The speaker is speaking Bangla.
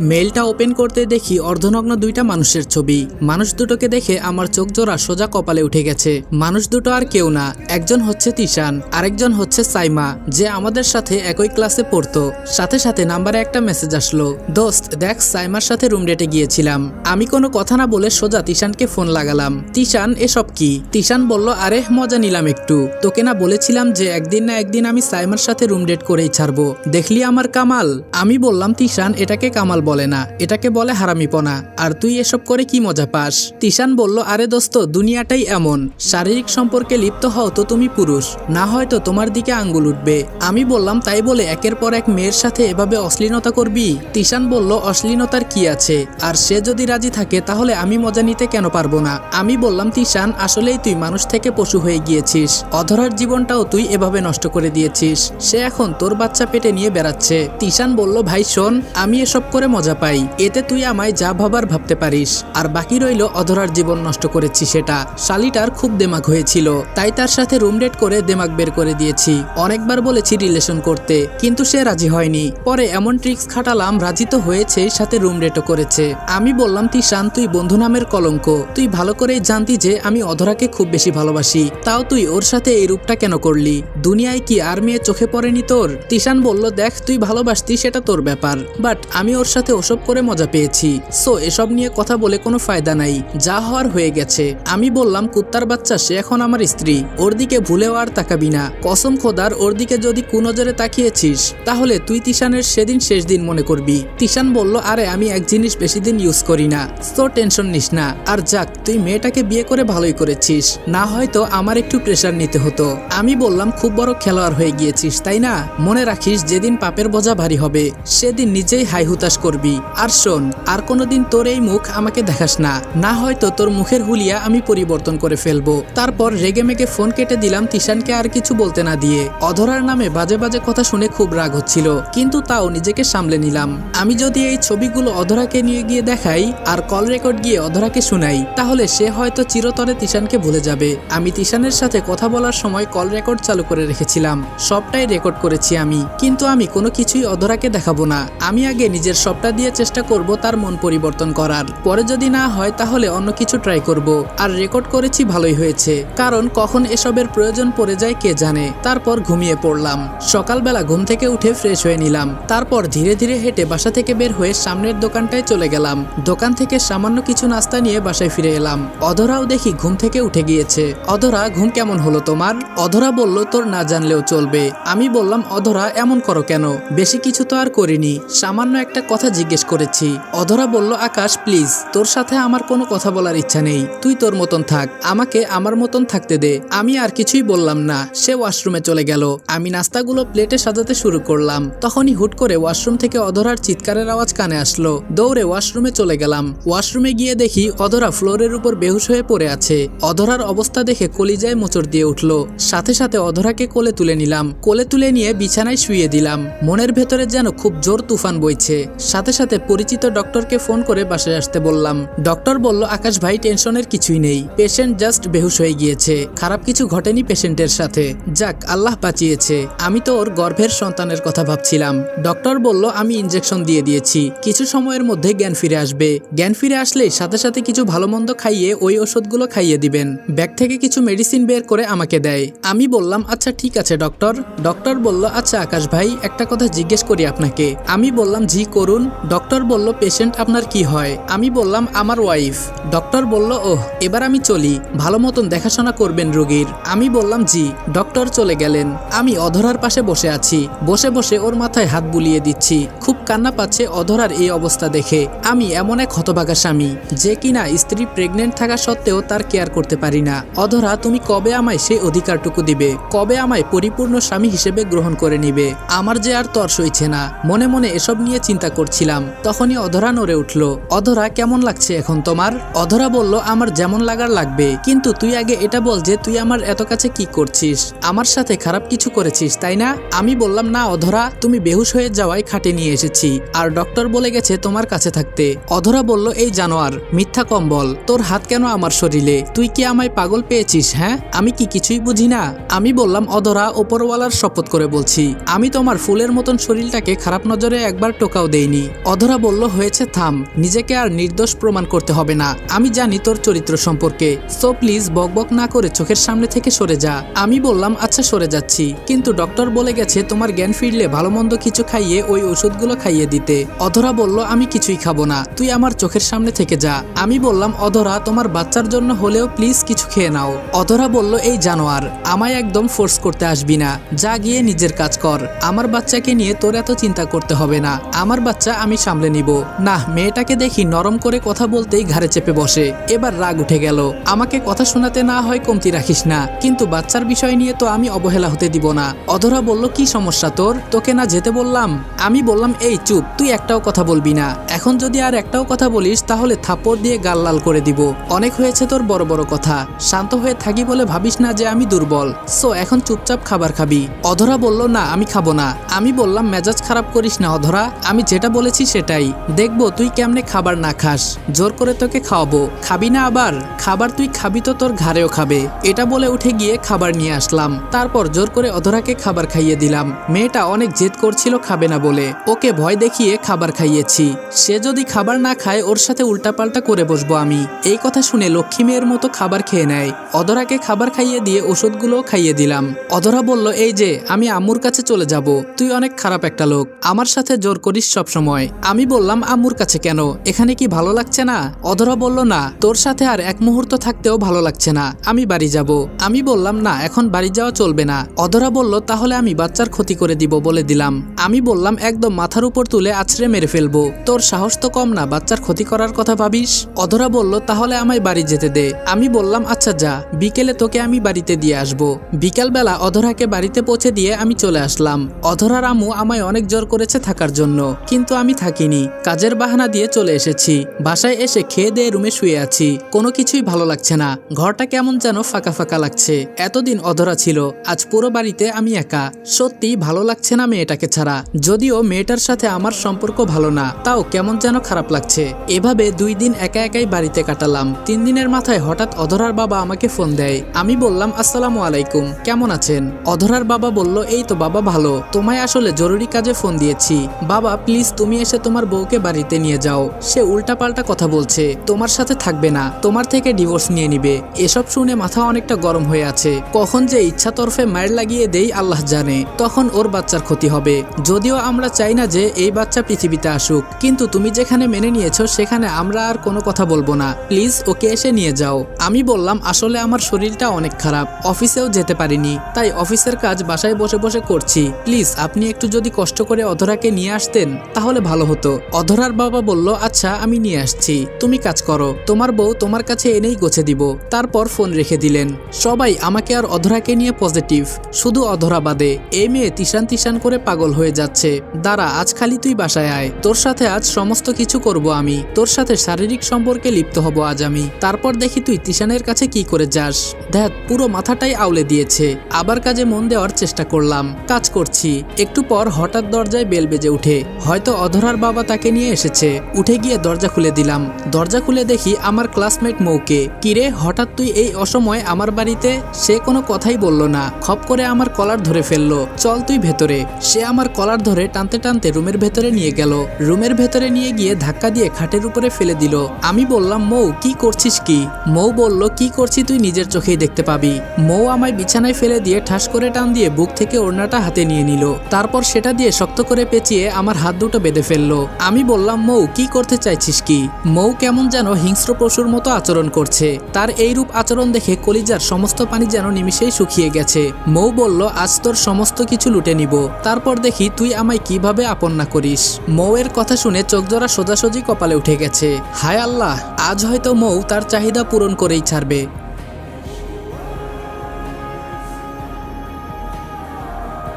মেইলটা ওপেন করতে দেখি অর্ধনগ্ন দুইটা মানুষের ছবি। মানুষ দুটোকে দেখে আমার চোখ জোড়া সোজা কপালে উঠে গেছে। মানুষ দুটো আর কেউ না, একজন হচ্ছে তিশান, আরেকজন হচ্ছে সাইমা, যে আমাদের সাথে একই ক্লাসে পড়তো। সাথে সাথে নাম্বারে একটা মেসেজ আসলো, দোস্ত, দেখ সাইমার সাথে রুম ডেটে গিয়েছিলাম। আমি কোনো কথা না বলে সোজা তিশানকে ফোন লাগালাম। তিশান, এসব কি? তিশান বলল, আরে, মজা নিলাম একটু। তোকে না বলেছিলাম যে একদিন না একদিন আমি সাইমার সাথে রুম ডেট করেই ছাড়বো। দেখলি আমার কামাল? আমি বললাম, তিশান, এটাকে কামাল বলে না, এটাকে বলে হারামিপনা। আর তুই এসব করে কি মজা পাস? তিশান বলল, আরে দোস্ত, দুনিয়াটাই এমন। শারীরিক সম্পর্কে লিপ্ত হও তো তুমি পুরুষ। না হয়তো তোমার দিকে আঙ্গুল উঠবে। আমি বললাম, তাই বলে একের পর এক মেয়ের সাথে এভাবে অশ্লীলতা করবি? তিশান বলল, অশ্লীলতার কি আছে? আর সে যদি রাজি থাকে, তাহলে আমি মজা নিতে কেন পারব না? আমি বললাম, তিশান, আসলেই তুই মানুষ থেকে পশু হয়ে গিয়েছিস। অধরার জীবনটাও তুই এভাবে নষ্ট করে দিয়েছিস। সে এখন তোর বাচ্চা পেটে নিয়ে বেড়াচ্ছে। তিশান বলল, ভাই, শোন, আমি এসব করে মজা পাই। এতে তুই আমায় যা ভাবার ভাবতে পারিস। আর বাকি রইল অধরার জীবন নষ্ট করেছি সেটা। শালিটার খুব দেমাগ হয়েছিল। তাই তার সাথে রুম ডেট করে দেমাগ বের করে দিয়েছি। অনেকবার বলেছি রিলেশন করতে। কিন্তু সে রাজি হয়নি। পরে এমন ট্রিক্স খাটালাম, রাজি তো হয়েছে, সাথে রুম ডেটও করেছে। আমি বললাম, তিশান, তুই বন্ধু নামের কলঙ্ক। তুই ভালো করেই জানতি যে আমি অধরাকে খুব বেশি ভালোবাসি। তাও তুই ওর সাথে এই রূপটা কেন করলি? দুনিয়ায় কি আর মেয়ে চোখে পড়েনি তোর? তিশান বলল, দেখ, তুই ভালোবাসতি, সেটা তোর ব্যাপার। বাট আমি ওর সাথে ওসব করে মজা পেয়েছি। সো, এসব নিয়ে কথা বলে কোনো ফায়দা নাই। যা হওয়ার হয়ে গেছে। আমি বললাম, কুত্তার বাচ্চা, সে এখন আমার স্ত্রী। ওর দিকে ভুলেও আর তাকাবি না। কসম খোদার, ওর দিকে যদি কুনজরে তাকিয়েছিস, তাহলে তুই তিশানের সেদিন শেষ দিন মনে করবি। তিশান বলল, আরে, আমি এক জিনিস বেশি দিন ইউজ করি না। সো, টেনশন নিস না। আর যাক, তুই মেয়েটাকে বিয়ে করে ভালোই করেছিস। না হয়তো আমার একটু প্রেশার নিতে হতো। আমি বললাম, খুব বড় খেলোয়াড় হয়ে গিয়েছিস, তাই না? মনে রাখিস, যেদিন পাপের বোঝা ভারী হবে, সেদিন নিজেই হাই হুতাশ করবি। আর শোন আর কোনোদিন তোর এই মুখ আমাকে দেখাস না। না হয়তো তোর মুখের হুলিয়া আমি পরিবর্তন করে ফেলব। তারপর রেগে মেগে ফোন কেটে দিলাম তিশানকে আর কিছু বলতে না দিয়ে। অধরার নামে বাজে বাজে কথা শুনে খুব রাগ হচ্ছিল, কিন্তু তাও নিজেকে সামলে নিলাম। আমি যদি এই ছবিগুলো অধরাকে নিয়ে গিয়ে দেখাই, আর কল রেকর্ড গিয়ে অধরাকে শোনাই, তাহলে সে হয়তো চিরতরে তিশানকে ভুলে যাবে। আমি তিশানের সাথে কথা বলার সময় কল রেকর্ড চালু করে রেখেছিলাম। সবটাই রেকর্ড করেছি আমি, কিন্তু আমি কোনো কিছুই অধরাকে দেখাবো না। আমি আগে নিজের সবটা দিয়ে চেষ্টা করব তার মন পরিবর্তন করার। পরে যদি না হয়, তাহলে অন্য কিছু ট্রাই করব। আর রেকর্ড করেছি, ভালোই হয়েছে। কারণ কখন এসবের প্রয়োজন পড়ে যায় কে জানে। তারপর ঘুমিয়ে পড়লাম। সকালবেলা ঘুম থেকে উঠে ফ্রেশ হয়ে নিলাম। তারপর ধীরে ধীরে হেঁটে বাসা থেকে বের হয়ে সামনের দোকানটায় চলে গেলাম। দোকান থেকে সামান্য কিছু নাস্তা নিয়ে বাসায় ফিরে এলাম। অধরাও দেখি ঘুম থেকে উঠে গিয়েছে। অধরা, ঘুম কেমন হলো তোমার? অধরা বলল, তোর না জানলেও চলবে। আমি বললাম, অধরা, এমন করো কেন? বেশি কিছু তো আর করিনি। সামান্য একটা কথা জিজ্ঞেস করেছি। অধরা বলল, আকাশ প্লিজ তোর সাথে আমার কোনো কথা বলার ইচ্ছা নেই। তুই তোর মতন থাক। আমাকে আমার মতন থাকতে দে। আমি আর কিছুই বললাম না। সে ওয়াশরুমে চলে গেল। আমি নাস্তাগুলো প্লেটে সাজাতে শুরু করলাম। তখনই হুট করে ওয়াশরুম থেকে অধরার চিৎকারের আওয়াজ কানে আসলো। দৌড়ে ওয়াশরুমে চলে গেলাম। ওয়াশরুমে গিয়ে দেখি অধরা ফ্লোরের উপর বেহুশ হয়ে পড়ে আছে। অধরার অবস্থা দেখে কলিজায় মোচড় দিয়ে উঠল। সাথে সাথে অধরাকে কোলে তুলে নিলাম। কোলে তুলে নিয়ে বিছানায় শুয়ে দিলাম। মনের ভেতরে যেন খুব জোর তুফান বইছে। সাথে সাথে পরিচিত ডক্টরকে ফোন করে বাসায় আসতে বললাম। ডক্টর বলল, আকাশ ভাই, টেনশনের কিছুই নেই। পেশেন্ট জাস্ট বেহুশ হয়ে গিয়েছে। খারাপ কিছু ঘটেনি পেশেন্টের সাথে। যাক, আল্লাহ বাঁচিয়েছে। আমি তো ওর গর্ভের সন্তানের কথা ভাবছিলাম। ডক্টর বলল, আমি ইনজেকশন দিয়ে দিয়েছি। কিছু সময়ের মধ্যে জ্ঞান ফিরে আসবে। জ্ঞান ফিরে আসলেই সাথে সাথে কিছু ভালো মন্দ খাইয়ে ওই ওষুধগুলো খাইয়ে দিবেন। ব্যাগ থেকে কিছু মেডিসিন বের করে আমাকে দেয়। আমি বললাম আচ্ছা ঠিক আছে, ডক্টর। ডক্টর বলল আচ্ছা আকাশ ভাই, একটা কথা জিজ্ঞেস করি আপনাকে। আমি বললাম, জি, করুন। ডক্টর বলল, পেশেন্ট আপনার কি হয়? আমি বললাম, আমার ওয়াইফ। ডক্টর বলল, ওহ, এবার আমি চলি। ভালো মতন দেখাশোনা করবেন রোগীর। আমি বললাম, জি। ডক্টর চলে গেলেন। আমি অধরার পাশে বসে আছি। বসে বসে ওর মাথায় হাত বুলিয়ে দিচ্ছি। খুব কান্না পাচ্ছে অধরার এই অবস্থা দেখে। আমি এমন এক হতভাগা স্বামী, যে কিনা স্ত্রী প্রেগনেন্ট থাকা সত্ত্বেও তার কেয়ার করতে পারি না। অধরা, তুমি কবে আমায় সেই অধিকারটুকু দিবে? কবে আমায় পরিপূর্ণ স্বামী হিসেবে গ্রহণ করে নিবে? আমার যে আর তর সইছে না। মনে মনে এসব নিয়ে চিন্তা করছিলাম। তখনই অধরা নড়ে উঠল। অধরা, কেমন লাগছে এখন তোমার? অধরা বলল, আমার যেমন লাগার লাগবে। কিন্তু তুই আগে এটা বল যে তুই আমার এত কাছে কি করছিস? আমার সাথে খারাপ কিছু করেছিস, তাই না? আমি বললাম, না অধরা, তুমি বেহুশ হয়ে যাওয়ায় খাটে নিয়ে এসেছি। দিয়েছি আর ডক্টর বলে গেছে তোমার কাছে থাকতে। অধরা বলল, এই জানোয়ার, মিথ্যা কম্বল। তোর হাত কেন আমার শরীরে? তুই কি আমায় পাগল পেয়েছিস হ্যাঁ? আমি কি কিছুই বুঝি না? আমি বললাম, অধরা, ওপরওয়ালার শপথ করে বলছি। আমি তোমার ফুলের মতন শরীরটাকে খারাপ নজরে একবার টোকাও দেইনি। অধরা বলল, হয়েছে, থাম। নিজেকে আর নির্দোষ প্রমাণ করতে হবে না। আমি জানি তোর চরিত্র সম্পর্কে। সো প্লিজ বকবক না করে চোখের সামনে থেকে সরে যা। আমি বললাম আচ্ছা সরে যাচ্ছি। কিন্তু ডক্টর বলে গেছে, তোমার জ্ঞান ফিরলে ভালো মন্দ কিছু খাইয়ে ওই ওষুধগুলো খাইয়ে দিতে। অধরা বলল, আমি কিছুই খাব না। তুই আমার চোখের সামনে থেকে যা। আমি বললাম, অধরা, তোমার বাচ্চার জন্য হলেও প্লিজ কিছু খেয়ে নাও। অধরা বলল, এই জানোয়ার, আমায় একদম ফোর্স করতে আসবি না। যা গিয়ে নিজের কাজ কর। আমার বাচ্চাকে নিয়ে তোর এত চিন্তা করতে হবে না। আমার বাচ্চা আমি সামলে নিব। না মেয়েটাকে দেখি নরম করে কথা বলতেই ঘাড়ে চেপে বসে। এবার রাগ উঠে গেল। আমাকে কথা শোনাতে না হয় কমতি রাখিস না। কিন্তু বাচ্চার বিষয় নিয়ে তো আমি অবহেলা হতে দিব না। অধরা বলল, কি সমস্যা তোর? তোকে না যেতে বললাম? আমি বললাম, এই চুপ, তুই একটাও কথা বলবি না। এখন যদি আর একটাও কথা বলিস, তাহলে থাপ্পড় দিয়ে গাল লাল করে দিব। অনেক হয়েছে তোর বড় বড় কথা। শান্ত হয়ে থাকি বলে ভাবিস না যে আমি দুর্বল। সো, এখন চুপচাপ খাবার খাবি। অধরা বলল, না, আমি খাব না। আমি বললাম, মেজাজ খারাপ করিস না, অধরা। আমি যেটা বলেছি সেটাই। দেখব তুই কেমনে খাবার না খাস। জোর করে তোকে খাওয়াবো। খাবি না আবার? খাবার তুই খাবি তো তোর ঘাড়েও খাবে। এটা বলে উঠে গিয়ে খাবার নিয়ে আসলাম। তারপর জোর করে অধরাকে খাবার খাইয়ে দিলাম। মেয়েটা অনেক জেদ করছিল খাবে না বলে। ওকে ভয় দেখিয়ে খাবার খাইয়েছি। সে যদি খাবার না খায়, ওর সাথে উল্টাপাল্টা করে বসবো আমি। এই কথা শুনে লক্ষ্মী মেয়ের মতো খাবার খেয়ে নেয়। অধরাকে খাবার খাইয়ে দিয়ে ওষুধগুলো খাইয়ে দিলাম। অধরা বলল, এই যে, আমি আম্মুর কাছে চলে যাব। তুই অনেক খারাপ একটা লোক। আমার সাথে জোর করিস সব সময় আমি বললাম, আম্মুর কাছে কেন? এখানে কি ভালো লাগছে না? অধরা বলল, না, তোর সাথে আর এক মুহূর্ত থাকতেও ভালো লাগছে না। আমি বাড়ি যাব। আমি বললাম, না, এখন বাড়ি যাওয়া চলবে না। অধরা বলল, তাহলে আমি বাচ্চার ক্ষতি করে দিব বলে দিলাম। আমি বললাম, একদম মাথার উপর তুলে আছড়ে মেরে ফেলব। তোর সাহস তো কম না, বাচ্চার ক্ষতি করার কথা ভাবিস? অধরা বলল, তাহলে আমায় বাড়ি যেতে দে। আমি বললাম আচ্ছা যা, বিকেলে তোকে আমি বাড়িতে দিয়ে আসব। বিকালবেলা অধরাকে বাড়িতে পৌঁছে দিয়ে আমি চলে আসলাম। অধরা রামু আমায় অনেক জোর করেছে থাকার জন্য, কিন্তু আমি থাকিনি। কাজের বাহানা দিয়ে চলে এসেছি। বাসায় এসে খেয়ে দিয়ে রুমে শুয়ে আছি। কোনো কিছুই ভালো লাগছে না। ঘরটা কেমন যেন ফাঁকা ফাঁকা লাগছে। এতদিন অধরা ছিল, আজ পুরো বাড়িতে আমি একা। সত্যি ভালো লাগছে না মেয়েটাকে ছাড়া। যদিও মেয়েটার সাথে আমার সম্পর্ক ভালো না, তাও কেমন যেন খারাপ লাগছে। এভাবে দুই দিন একা একাই বাড়িতে কাটালাম। তিন দিনের মাথায় হঠাৎ অধরার বাবা আমাকে ফোন দেয়। আমি বললাম, আসসালামু আলাইকুম, কেমন আছেন? অধরার বাবা বলল, এই তো বাবা ভালো। তোমায় আসলে জরুরি কাজে ফোন দিয়েছি। বাবা, প্লিজ তুমি এসে তোমার বউকে বাড়িতে নিয়ে যাও। সে উল্টাপাল্টা কথা বলছে, তোমার সাথে থাকবে না, তোমার থেকে ডিভোর্স নিয়ে নিবে। এসব শুনে মাথা অনেকটা গরম হয়ে আছে। কখন যে ইচ্ছা তরফে মায়ের লাগিয়ে দেই, আল্লাহ জানে। তখন ওর বাচ্চার ক্ষতি হবে। যদিও আমরা চাই না যে এই বাচ্চা পৃথিবীতে আসুক। কিন্তু তুমি যেখানে মেনে নিয়েছো, সেখানে আমরা আর কোনো কথা বলব না। প্লিজ, ওকে এসে নিয়ে যাও। আমি বললাম, আসলে আমার শরীরটা অনেক খারাপ। অফিসেও যেতে পারিনি। তাই অফিসের কাজ বাসায় বসে বসে করছি। প্লিজ, আপনি একটু যদি কষ্ট করে অধরাকে নিয়ে আসতেন, তাহলে ভালো হতো। অধরার বাবা বলল আচ্ছা আমি নিয়ে আসছি। তুমি কাজ করো। তোমার বউ তোমার কাছে এনেই গোছে দিব। তারপর ফোন রেখে দিলেন। সবাই আমাকে আর অধরাকে নিয়ে পজিটিভ। শুধু অধরা বাদে। এই মেয়ে তিশান তিশান করে পাগল হয়ে যাচ্ছে। দাঁড়া, আজ খালি তুই বাসায় আয়। তোর সাথে আজ সমস্ত কিছু করব আমি। তোর সাথে শারীরিক সম্পর্কে লিপ্ত হব আজ আমি। তারপর দেখি তুই তিশানের কাছে কি করে যাস। দেখ পুরো মাথাটাই আউলে দিয়েছে। আবার কাজে মন দেওয়ার চেষ্টা করলাম। কাজ করছি। একটু পর হঠাৎ দরজায় বেল বেজে উঠে। হয়তো অধরার বাবা তাকে নিয়ে এসেছে। উঠে গিয়ে দরজা খুলে দিলাম। দরজা খুলে দেখি আমার ক্লাসমেট মৌকে। কিরে, হঠাৎ তুই এই অসময় আমার বাড়িতে? সে কোনো কথাই বলল না। খপ করে আমার কলার ধরে ফেলল। চল তুই ভেতরে। সে আমার কলার ধরে টানতে টানতে রুমের ভেতরে নিয়ে গেল। রুমের ভেতরে নিয়ে গিয়ে ধাক্কা দিয়ে খাটের উপরে ফেলে দিল। আমি বললাম, মৌ, কি করছিস কি? মৌ বলল, কি করছি তুই নিজের চোখেই দেখতে পাবি। মৌ আমায় বিছানায় ফেলে দিয়ে ঠাস করে টান দিয়ে বুক থেকে ওড়নাটা হাতে নিয়ে নিল। তারপর সেটা দিয়ে শক্ত করে পেঁচিয়ে আমার হাত দুটো বেঁধে ফেলল। আমি বললাম, মৌ, কি করতে চাইছিস কি? মৌ কেমন যেন হিংস্র পশুর মতো আচরণ করছে। তার এই রূপ আচরণ দেখে কলিজার সমস্ত পানি যেন নিমিষেই শুকিয়ে গেছে। মৌ বলল, আজ তোর সমস্ত কিছু লুটে নিব। তারপর দেখি তুই আমায় কীভাবে আপন না করিস। মৌয়ের কথা শুনে চোখ জোড়া সোজাসুজি কপালে উঠে গেছে। হায় আল্লাহ, আজ হয়তো মৌ তার চাহিদা পূরণ করেই ছাড়বে।